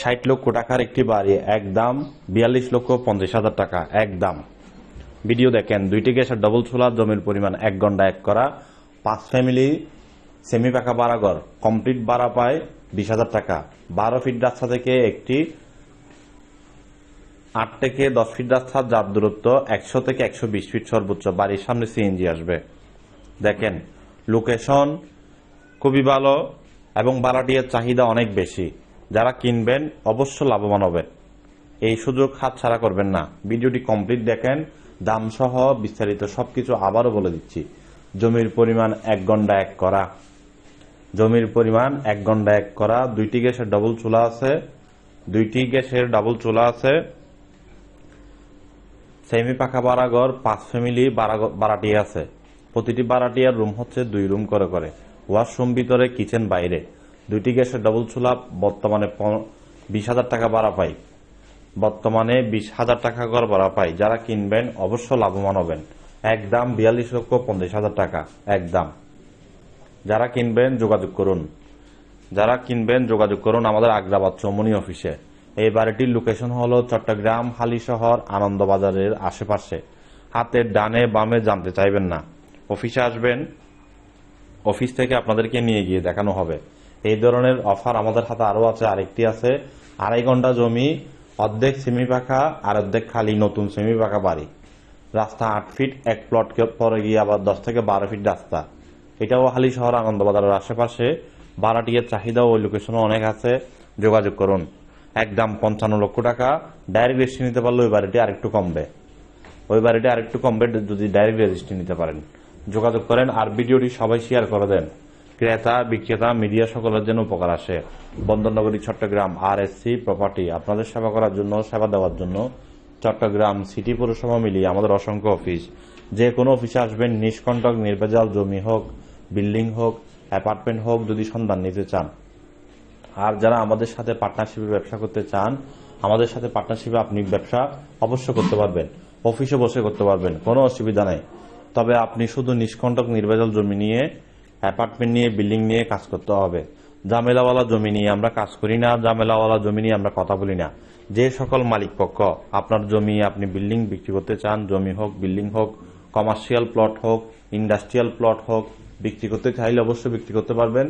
ষাট লক্ষ টাকার একটি বাড়ি, এক দাম বিয়াল্লিশ লক্ষ পঞ্চাশ হাজার টাকা, এক দাম। ভিডিও দেখেন, দুইটি গ্যাসের ডবল চুলার জমির পরিমাণ এক ঘণ্টা এক করা, পাঁচ ফ্যামিলি সেমি পাকা বাড়াঘর কমপ্লিট ভাড়া পায় বিশ হাজার টাকা। বারো ফিট রাস্তা থেকে একটি আট থেকে দশ ফিট রাস্তার যার দূরত্ব একশো থেকে একশো বিশ ফিট সর্বোচ্চ। বাড়ির সামনে সিএনজি আসবে। দেখেন লোকেশন খুবই ভালো এবং ভাড়াটিয়ার চাহিদা অনেক বেশি। যারা কিনবেন অবশ্য লাভবান হবেন। এই সুযোগ হাতছাড়া করবেন না। ভিডিওটি কমপ্লিট দেখেন দাম সহ বিস্তারিত সবকিছু আবারও বলে দিচ্ছি। জমির পরিমাণ এক ঘণ্টা এক করা। জমির পরিমাণ এক ঘণ্টা এক করা। দুইটি গ্যাসের ডবল চুলা আছে। দুইটি গ্যাসের ডাবল চুলা আছে। সেমি পাকা বাড়াঘর পাঁচ ফ্যামিলি বাড়াটি আছে। প্রতিটি বাড়াটিয়ার রুম হচ্ছে দুই রুম করে করে। ওয়াশরুম ভিতরে কিচেন বাইরে। দুইটি গ্যাসের ডবল চুলা, বর্তমানে বিশ হাজার টাকা ভাড়া পাই। বর্তমানে বিশ হাজার টাকা করে ভাড়া পাই। যারা কিনবেন অবশ্য লাভবান হবেন। একদম বিয়াল্লিশ লক্ষ পঞ্চাশ হাজার টাকা একদম যারা কিনবেন যোগাযোগ করুন। যারা কিনবেন যোগাযোগ করুন আমাদের আগ্রাবাদ চৌমনি অফিসে। এই বাড়িটির লোকেশন হল চট্টগ্রাম, হালি শহর, আনন্দবাজারের আশেপাশে। হাতের ডানে বামে জানতে চাইবেন না। অফিসে আসবেন, অফিস থেকে আপনাদেরকে নিয়ে গিয়ে দেখানো হবে। এই ধরনের অফার আমাদের হাতে আরও আছে, আরেকটি আছে। আড়াই ঘণ্টা জমি, অর্ধেক সেমি পাকা আর অর্ধেক খালি নতুন সেমি পাকা বাড়ি। রাস্তা আট ফিট এক প্লট পরে গিয়ে আবার দশ থেকে বারো ফিট রাস্তা। এটাও হালি শহর, আনন্দবাজারের আশেপাশে। ভাড়াটিয়ার চাহিদা ওই লোকেশনে অনেক আছে। যোগাযোগ করুন। একদম পঞ্চান্ন লক্ষ টাকা। ডাইরেক্ট রেজিস্ট্রি নিতে পারলে ওই বাড়িটি আরেকটু কমবে। ওই বাড়িটি আরেকটু কমবে যদি ডাইরেক্ট রেজিস্ট্রি নিতে পারেন। যোগাযোগ করেন আর ভিডিওটি সবাই শেয়ার করে দেন। ক্রেতা, বিক্রেতা, মিডিয়া সকলের জন্য উপকার আসে। বন্দরনগরী, চট্টগ্রাম আর প্রপার্টি আপনাদের সেবা করার জন্য, সেবা দেওয়ার জন্য চট্টগ্রাম সিটি পৌরসভা মিলিয়ে আমাদের অসংখ্য অফিস। যে কোনো অফিসে আসবেন, নিষ্কণ্টক, নির্ভেজাল, জমি হোক, বিল্ডিং হোক, অ্যাপার্টমেন্ট হোক, যদি সন্ধান নিতে চান। আর যারা আমাদের সাথে পার্টনারশিপে ব্যবসা করতে চান, আমাদের সাথে পার্টনারশিপে আপনি ব্যবসা অবশ্য করতে পারবেন, অফিসে বসে করতে পারবেন, কোনো অসুবিধা নেই। তবে আপনি শুধু নিষ্কণ্টক, নির্ভেজাল জমি নিয়ে অ্যাপার্টমেন্ট নিয়ে, বিল্ডিং নিয়ে কাজ করতে হবে। জামেলাওয়ালা জমি নিয়ে আমরা কাজ করি না জামেলাওয়ালা জমি নিয়ে আমরা কথা বলি না। যে সকল মালিক পক্ষ, আপনার জমি আপনি বিল্ডিং বিক্রি করতে চান, জমি হোক, বিল্ডিং হোক কমার্শিয়াল প্লট হোক ইন্ডাস্ট্রিয়াল প্লট হোক, বিক্রি করতে চাইলে অবশ্যই বিক্রি করতে পারবেন।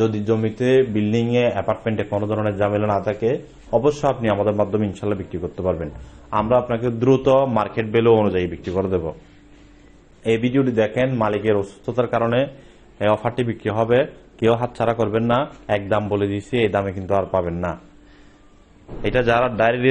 যদি জমিতে, বিল্ডিং এ, অ্যাপার্টমেন্টে কোনো ধরনের ঝামেলা না থাকে, অবশ্যই আপনি আমাদের মাধ্যমে ইনশাল্লাহ বিক্রি করতে পারবেন। আমরা আপনাকে দ্রুত মার্কেট ভ্যালু অনুযায়ী বিক্রি করে দেব। এই ভিডিওটি দেখেন মালিকের অসুস্থতার কারণে এই অফারটি বিক্রি হবে, কেউ হাতছাড়া করবেন না, এক দাম বলে দিয়েছি, এই দামে কিন্তু আর পাবেন না। এটা যারা ডাইরেক্ট